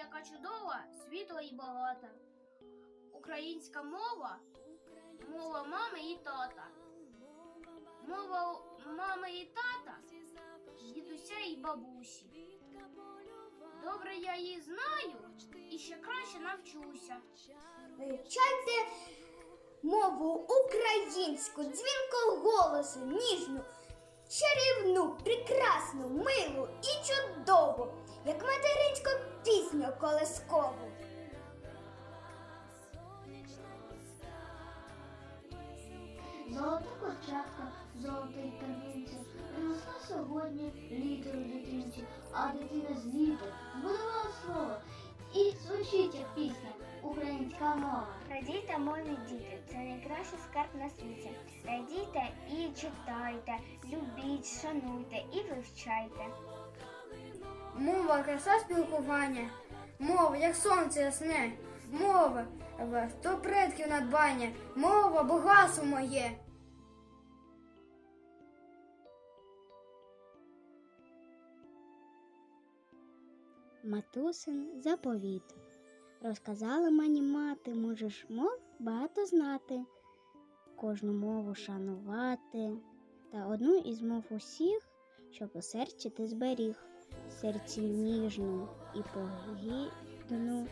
яка чудова, світла і багата. Українська мова мова мами і тата. Мова мами і тата, дідуся і бабусі. Добре я її знаю і ще краще навчуся. Вивчайте мову українську, дзвінко голосу, ніжну, чарівну, прекрасну, милу і чудову, як пісню колискову. Золота курчатка, золотий камінця, принесла сьогодні літеру дитинці, а дитина з літер збудувала слово. І звучить як пісня українська мова. Радійте, мові діти, це найкращий скарб на світі. Радійте і читайте, любіть, шануйте і вивчайте. Мова краса спілкування, мова, як сонце ясне, мова то предків надбання, мова багатство моє. Матусин заповіт. Розказала мені мати, можеш мов багато знати, кожну мову шанувати, та одну із мов усіх, щоб у серці ти зберіг, серці ніжну і погідну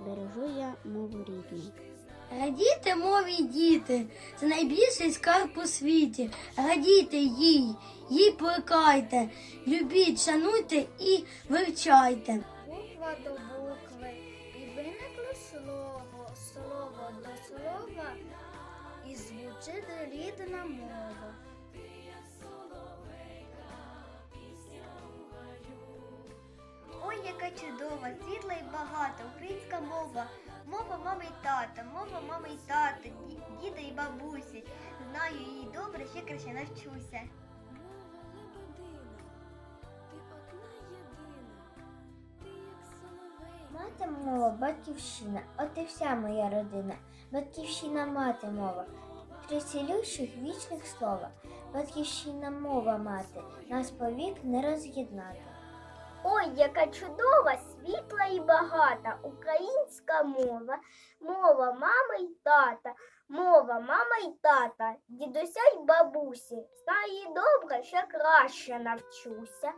бережу я мову рідну. Радійте мові діти, це найбільший скарб у світі. Радійте їй, їй плекайте, любіть, шануйте і вивчайте. Буква до букви, і виникло слово, слово до слова, і звучить рідна мова. Чудова, світла і багата, українська мова, мова мами й тата, мова мами й тата, діда і бабусі. Знаю її добре, ще краще навчуся. Мати мова, батьківщина, от і вся моя родина. Батьківщина мати мова. Три цілющих вічних слова. Батьківщина мова мати, нас повік не роз'єднати. Ой, яка чудова, світла і багата українська мова, мова мами й тата, мова мама й тата, дідуся й бабусі. Знаю добре, ще краще навчуся.